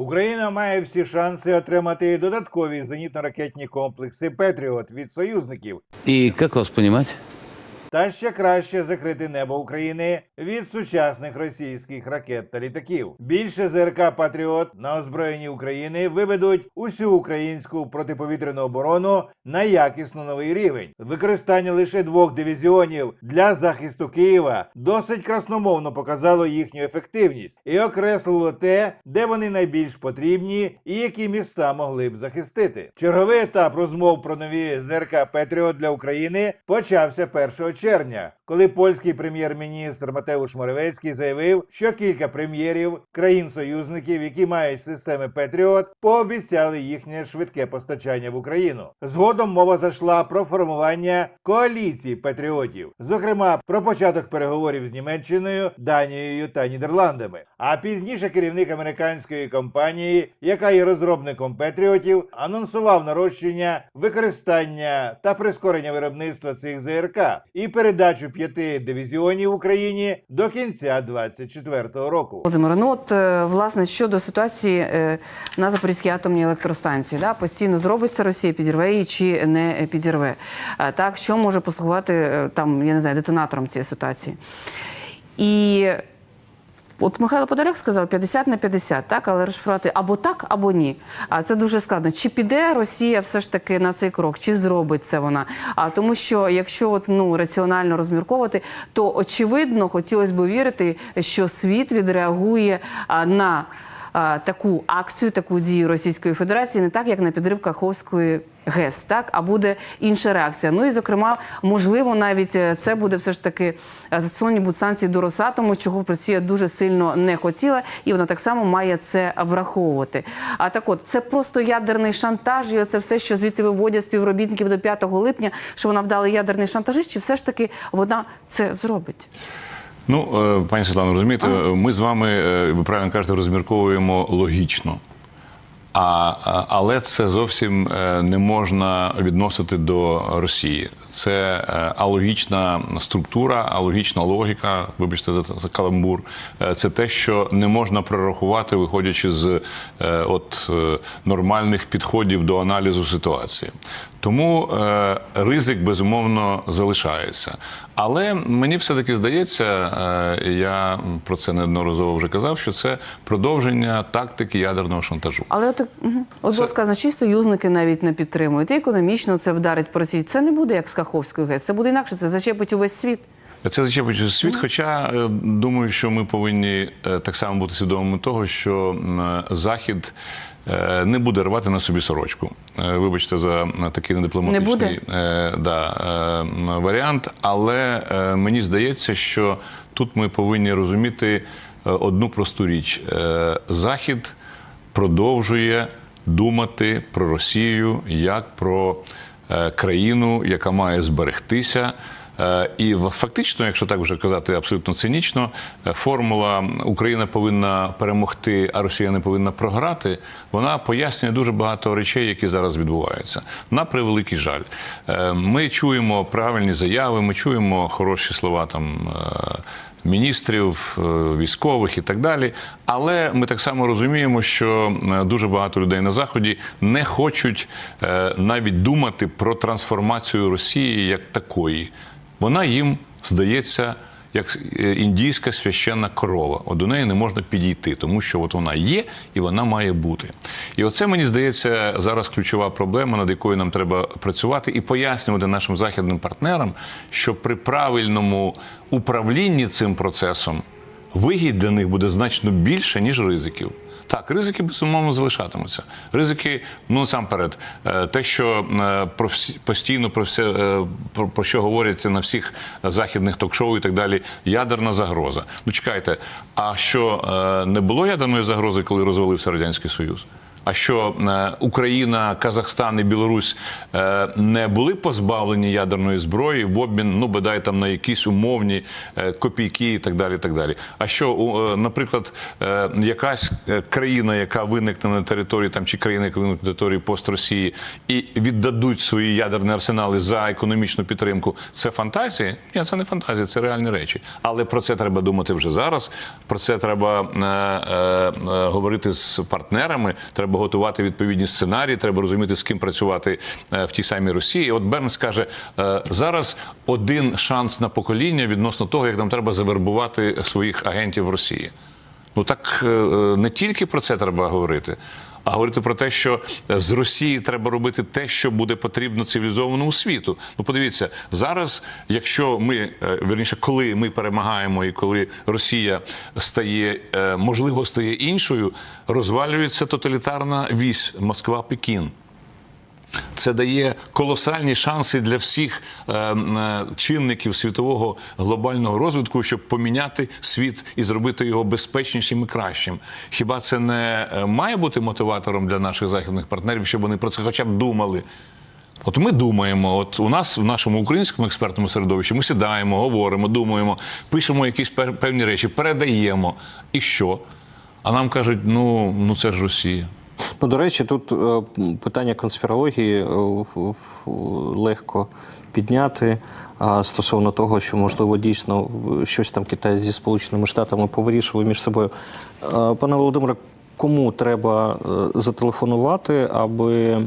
Україна має всі шанси отримати додаткові зенітно-ракетні комплекси Петріот від союзників І як вас понимать? Та ще краще закрити небо України від сучасних російських ракет та літаків. Більше ЗРК Патріот на озброєнні України виведуть усю українську протиповітряну оборону на якісно новий рівень. Використання лише двох дивізіонів для захисту Києва досить красномовно показало їхню ефективність і окреслило те, де вони найбільш потрібні і які міста могли б захистити. Черговий етап розмов про нові ЗРК Петріот для України почався 1 червня, коли польський прем'єр-міністр Матеуш Моровецький заявив, що кілька прем'єрів країн-союзників, які мають системи Петріот, пообіцяли їхнє швидке постачання в Україну. Згодом мова зайшла про формування коаліції патріотів, зокрема про початок переговорів з Німеччиною, Данією та Нідерландами. А пізніше керівник американської компанії, яка є розробником Петріотів, анонсував нарощення використання та прискорення виробництва цих ЗРК і передачу п'яти дивізіонів Україні до кінця 2024 року. Володимире, ну от е, власне щодо ситуації е, на Запорізькій атомній електростанції, да, постійно зробиться Росія, підірве її чи не підірве. Е, Так, що може послугувати там, я не знаю, детонатором цієї ситуації. І От Михайло Подоляк сказав 50 на 50, так, але розшифрувати або так, або ні. А це дуже складно. Чи піде Росія все ж таки на цей крок, чи зробить це вона? А тому, що якщо от, ну раціонально розмірковувати, то очевидно хотілося б вірити, що світ відреагує на таку акцію, таку дію Російської Федерації, не так як на підрив Каховської ГЕС, так а буде інша реакція. Ну і зокрема, можливо, навіть е, це буде все ж таки е, застосовані будуть санкції до Росатому, чого Росія дуже сильно не хотіла, і вона так само має це враховувати. А так, от це просто ядерний шантаж, і оце все, що звідти виводять співробітників до 5 липня, що вона вдала ядерний шантажист, чи все ж таки вона це зробить? Ну, е, пані Світлано, розумієте, ми з вами, е, ви правильно кажете, розмірковуємо логічно. А, але це зовсім е, не можна відносити до Росії. Це е, алогічна структура, алогічна логіка, вибачте за, за каламбур. Е, Це те, що не можна прорахувати, виходячи з е, от, е, нормальних підходів до аналізу ситуації. Тому е, ризик безумовно залишається. Але мені все-таки здається, е, я про це неодноразово вже казав, що це продовження тактики ядерного шантажу. Але от, угу. от було сказано, що союзники навіть не підтримують, і економічно це вдарить по Росії. Це не буде як з Каховською ГЕС, це буде інакше, це зачепить увесь світ. Це зачепить світ. Хоча е, думаю, що ми повинні е, так само бути свідомими того, що е, захід. Е, Не буде рвати на собі сорочку. Е, Вибачте за е, такий недипломатичний е, да, варіант. Але мені здається, що тут ми повинні розуміти одну просту річ: Захід продовжує думати про Росію як про країну, яка має зберегтися. Е, І фактично, якщо так вже казати абсолютно цинічно, е, формула Україна повинна перемогти, а Росія не повинна програти. Вона пояснює дуже багато речей, які зараз відбуваються. На превеликий жаль, Е, ми чуємо правильні заяви, ми чуємо хороші слова там. Міністрів, військових і так далі, але ми так само розуміємо, що дуже багато людей на заході не хочуть навіть думати про трансформацію Росії як такої. Вона їм здається як е, індійська священна корова. От до неї не можна підійти, тому що от вона є і вона має бути. І оце мені здається зараз ключова проблема, над якою нам треба працювати, і пояснювати нашим західним партнерам, що при правильному управлінні цим процесом вигідь для них буде значно більше, ніж ризиків. Так, ризики безумовно залишатимуться. Ризики, ну насамперед, е, те, що е, постійно про все е, про, що говорять на всіх західних ток-шоу і так далі, ядерна загроза. Ну чекайте, а що не було ядерної загрози, коли розвалився радянський союз? А що е, Україна, Казахстан і Білорусь е, не були позбавлені ядерної зброї в обмін, ну бодай там на якісь умовні е, копійки і так далі. Так далі. А що, наприклад, якась країна, яка виникне на території там чи країна, яка виникне на території пост Росії, і віддадуть свої ядерні арсенали за економічну підтримку, це фантазії? Ні, це не фантазія, це реальні речі. Але про це треба думати вже зараз. Про це треба е, е, говорити з партнерами. Треба готувати відповідні сценарії. Треба розуміти, з ким працювати е, в тій самій Росії. От Бернс каже: е, зараз один шанс на покоління відносно того, як нам треба завербувати своїх агентів в Росії. Ну так е, е, не тільки про це треба говорити, а говорити про те, що е, з Росії треба робити те, що буде потрібно цивілізованому світу. Ну, подивіться, зараз, якщо ми верніше, коли ми перемагаємо і коли Росія стає, можливо, стає іншою, розвалюється тоталітарна вісь Москва-Пекін. Це дає колосальні шанси для всіх е, е, чинників світового глобального розвитку, щоб поміняти світ і зробити його безпечнішим і кращим. Хіба це не е, має бути мотиватором для наших західних партнерів, щоб вони про це хоча б думали? От ми думаємо, от у нас в нашому українському експертному середовищі ми сідаємо, говоримо, думаємо, пишемо якісь певні речі, передаємо. І що? А нам кажуть, ну, ну це ж Росія. Ну, до речі, тут е, питання конспірології е, легко підняти а, стосовно того, що можливо дійсно щось там Китай зі Сполученими Штатами повирішував між собою. Е, Пане Володимире, кому треба е, зателефонувати, аби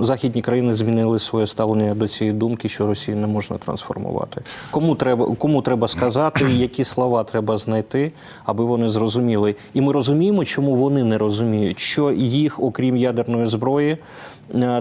західні країни змінили своє ставлення до цієї думки, що Росію не можна трансформувати? Кому треба, кому треба сказати, які слова треба знайти, аби вони зрозуміли? І ми розуміємо, чому вони не розуміють, що їх, окрім ядерної зброї,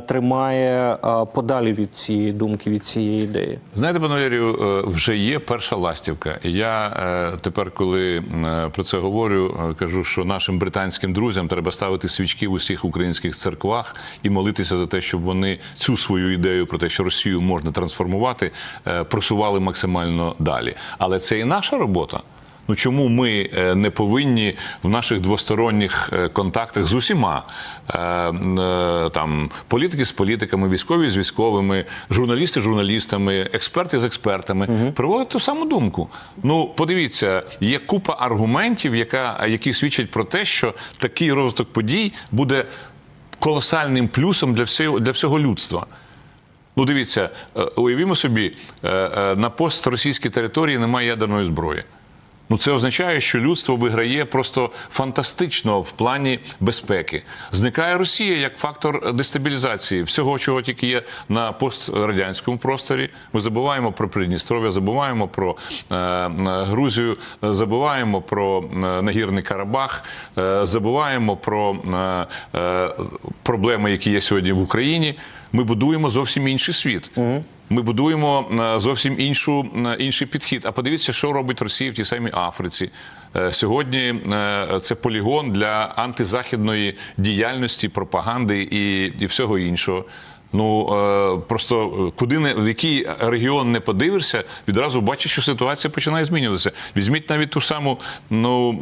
тримає е, подалі від цієї думки, від цієї ідеї. Знаєте, пане Валерію, е, вже є перша ластівка. Я е, тепер, коли е, про це говорю, е, кажу, що нашим британським друзям треба ставити свічки в усіх українських церквах і молитися за те, щоб вони цю свою ідею про те, що Росію можна трансформувати, е, просували максимально далі. Але це і наша робота. Ну чому ми е, не повинні в наших двосторонніх е, контактах з усіма е, там політики з політиками, військові з військовими, журналісти з журналістами, експерти з експертами приводити ту саму думку? Ну подивіться, є купа аргументів, яка які свідчать про те, що такий розвиток подій буде колосальним плюсом для всього для всього людства. Ну, дивіться, уявімо собі, на постросійській території немає ядерної зброї. Ну, це означає, що людство виграє просто фантастично в плані безпеки. Зникає Росія як фактор дестабілізації всього, чого тільки є на пострадянському просторі. Ми забуваємо про Придністров'я, забуваємо про е, Грузію, забуваємо про е, нагірний Карабах, е, забуваємо про е, е, проблеми, які є сьогодні в Україні. Ми будуємо зовсім інший світ. Ми будуємо е, зовсім іншу, е, інший підхід. А подивіться, що робить Росія в тій самій Африці. Е, Сьогодні це полігон для антизахідної діяльності, пропаганди і, і всього іншого. Ну просто куди не в який регіон не подивишся, відразу бачиш, що ситуація починає змінюватися. Візьміть навіть ту саму ну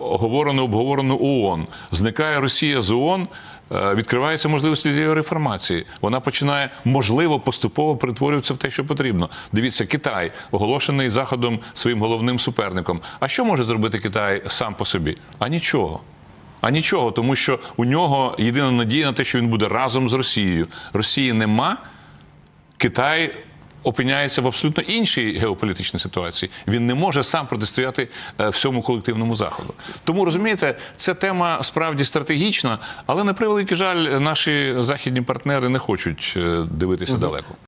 оговорену обговорену ООН. Зникає Росія з ООН. Е, Відкриваються можливості для реформації. Вона починає можливо поступово перетворюватися в те, що потрібно. Дивіться, Китай оголошений заходом своїм головним суперником. А що може зробити Китай сам по собі? А нічого. А нічого, тому що у нього єдина надія на те, що він буде разом з Росією. Росії нема. Китай опиняється в абсолютно іншій геополітичній ситуації. Він не може сам протистояти е, всьому колективному заходу. Тому розумієте, ця тема справді стратегічна, але на превеликий жаль, наші західні партнери не хочуть е, дивитися далеко.